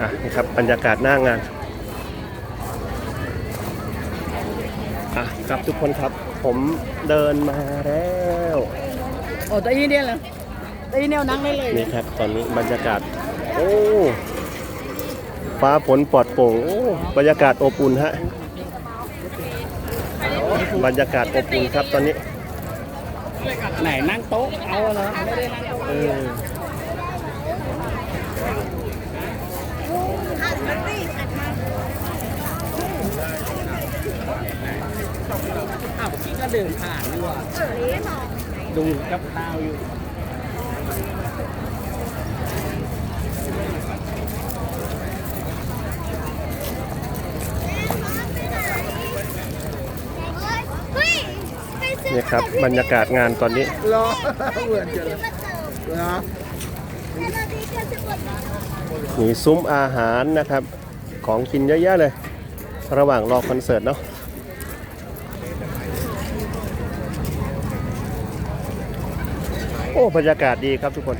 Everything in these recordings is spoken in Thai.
อะนี่ครับบรรยากาศหน้างานอะครับทุกคนครับ ผมเดินมาแล้วโอ้ตัวอีเนี่ยเหรอตัวอีเนี่ยนั่งได้เลยนี่ครับ ตอนนี้บรรยากาศ โอ้ฟ้าฝนปลอดโปร่งโอ้บรรยากาศอบอุ่นฮะบรรยากาศอบอุ่นครับตอนนี้ไหนนั่งโต๊ะเอาเหรอไม่ได้นั่งโต๊ะ เอออ้าวพี่ก็เดินผ่านด้วยดูกับข้าวอยู่นี่ครับบรรยากาศงานตอนนี้รอเหมือนกันเลยเหรอมีซุ้มอาหารนะครับ ของกินเยอะแยะเลย ระหว่างรอคอนเสิร์ตเนาะ โอ้บรรยากาศดีครับทุกคน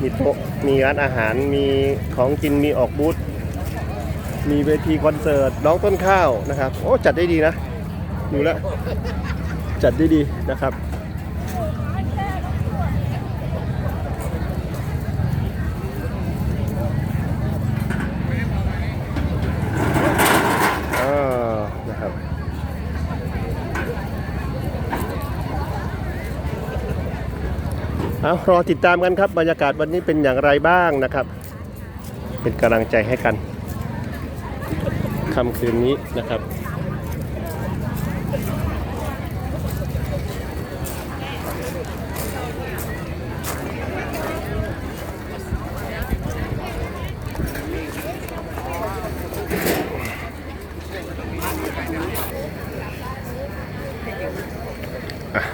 มีโต๊ะมีร้านอาหารมีของกินมีออกบูธมีเวทีคอนเสิร์ตน้องต้นข้าวนะครับ โอ้จัดได้ดีนะดูแล้วจัดได้ดีนะครับ อ่านะครับ เอารอติดตามกันครับบรรยากาศวันนี้เป็นอย่างไรบ้างนะครับ เป็นกำลังใจให้กันค่ำคืนนี้นะครับ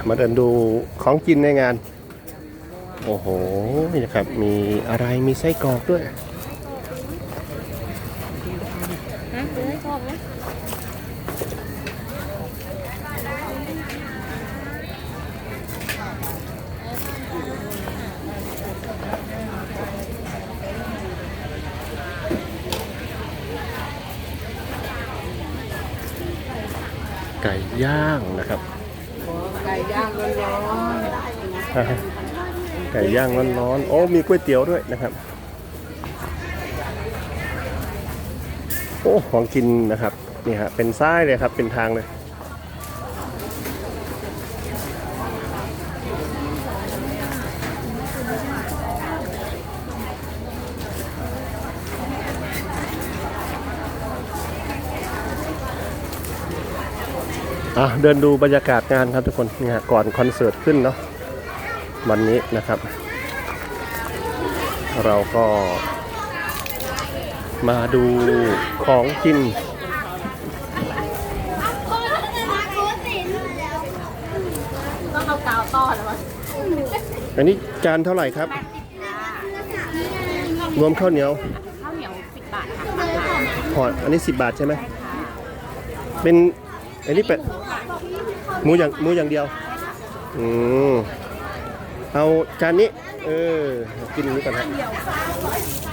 มาเดินดูของกินในงาน โอ้โหนี่นะครับ มีอะไรมีไส้กรอกด้วยไก่ย่างนะครับไก่ย่างร้อน ไก่ย่างร้อนๆ โอ้ มีก๋วยเตี๋ยวด้วยนะครับ โอ้ ของกินนะครับ นี่ฮะ เป็นซ้ายเลยครับ เป็นทางเลย อะ เดินดูบรรยากาศงานครับทุกคน นี่ฮะ ก่อนคอนเสิร์ตขึ้นเนาะ วันนี้นะครับ เราก็มาดูของกิน ต้องเอากาวต้อนแล้วอันนี้จานเท่าไหร่ครับ รวมข้าวเหนียวข้าวเหนียวสิบบาทค่ะพออันนี้10บาทใช่ไหมเป็นอันนี้เป็ดหมูอย่างหมูอย่างเดียว อืม เอาจานนี้เออกินอันนี้ก่อนฮะ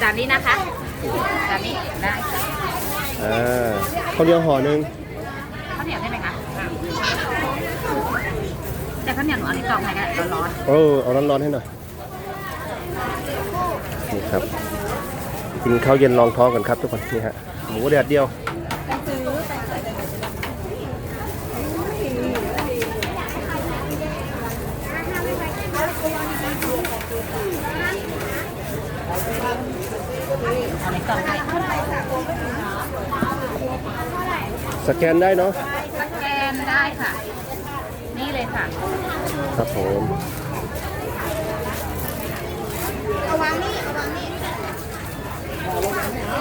จานนี้นะคะจานนี้ได้ค่ะอ่าข้าวเหนียวห่อหนึ่งข้าวเหนียวได้ไหมคะแต่ข้าวเหนียวหนูเอันนี้กล่องไหนกันร้อนเออเอาร้อนๆให้หน่อยนี่ครับกินข้าวเย็นรองท้องกันครับทุกคนนี่ฮะหมูแดดเดียว ๆเอาในกล่องไหน สแกนได้เนาะสแกนได้ค่ะ นี่เลยค่ะ ครับผม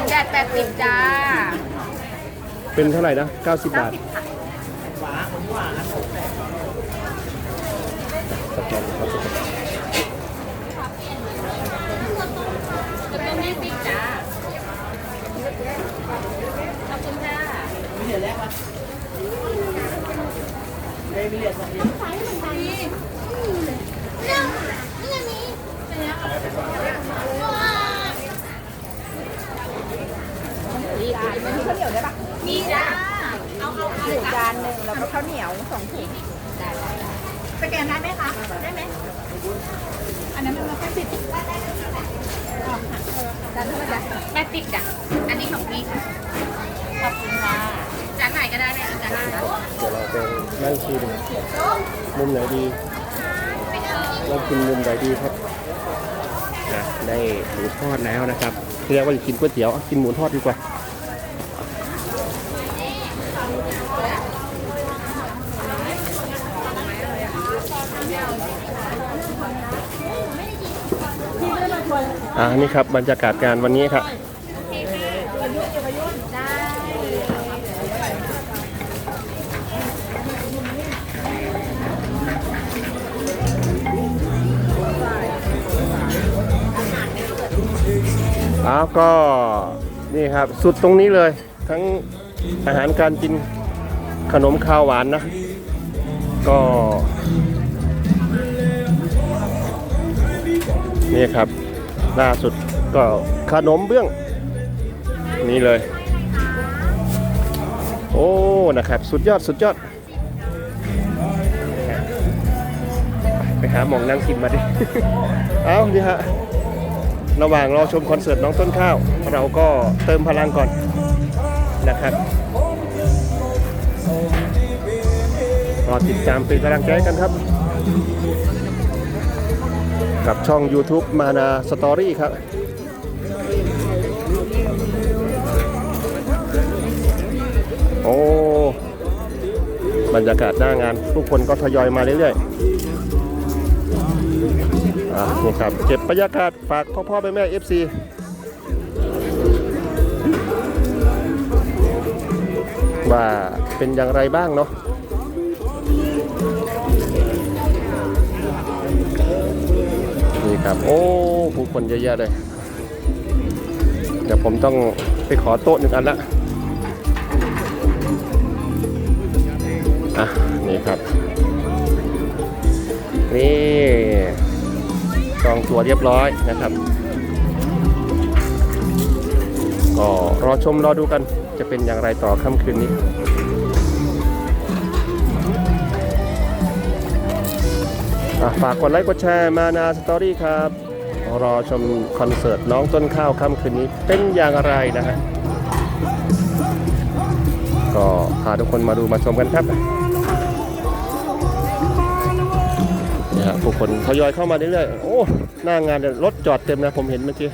แดดแปดสิบจ้าเป็นเท่าไหร่นะ 90 บาทสิบค่ะสแกนครับ ขอบคุณค่ะมีเหรียญแรกปะไม่มีเหรียญสองเหรียญดีไอมีข้าวเหนียวได้ปะมีจ้าเอาเอาเอาหนึ่งจานหนึ่งแล้วก็ข้าวเหนียวสองถุงได้สแกนได้ไหมคะ ได้ไหม อันนั้นมันแค่สิบได้ได้ได้จานเท่าไหร่จ๊ะแปดสิบจ้ะอันนี้ของพี่ค่ะขอบคุณค่ะจานไหนก็ได้เลยจานไหนก็ได้เดี๋ยวเราไปนั่งชิมมุมไหนดีเรากินมุมไหนดีครับอะได้หมูทอดแล้วนะครับเรียกว่าจะกินก๋วยเตี๋ยวกินหมูทอดดีกว่า อ่านี่ครับบรรยากาศงานวันนี้ครับอ้าวก็นี่ครับสุดตรงนี้เลย ทั้งอาหารการกินขนมข้าวหวานนะ ก็ นี่ครับ ล่าสุดก็ขนมเบื้อง นี่เลย โอ้ นะครับ สุดยอดสุดยอด ไปหาหมองนั่งกินมาดิ เอาดิฮะ ระหว่างรอชมคอนเสิร์ตน้องต้นข้าว เราก็เติมพลังก่อนนะครับรอติดตามเป็นกำลังใจกันครับ กับช่อง YouTube มานาสตอรี่ครับ โอ้ บรรยากาศหน้างานทุกคนก็ทยอยมาเรื่อยๆอ่านี่ครับ เก็บบรรยากาศฝากพ่อพ่อแม่แม่ FC ว่าเป็นอย่างไรบ้างเนาะ ครับโอ้ผู้คนเยอะแยะเลย เดี๋ยวผมต้องไปขอโต๊ะหนึ่งอันละอะนี่ครับ นี่จองตัวเรียบร้อยนะครับ ก็รอชมรอดูกันจะเป็นอย่างไรต่อค่ำคืนนี้ ฝากกดไลค์กดแชร์มานาสตอรี่ครับ รอชมคอนเสิร์ตน้องต้นข้าวค่ำคืนนี้เป็นอย่างไรนะฮะก็พาทุกคนมาดูมาชมกันครับนี่ฮะผู้คนทยอยเข้ามาเรื่อยๆ โอ้ หน้างานรถจอดเต็มนะ ผมเห็นเมื่อกี้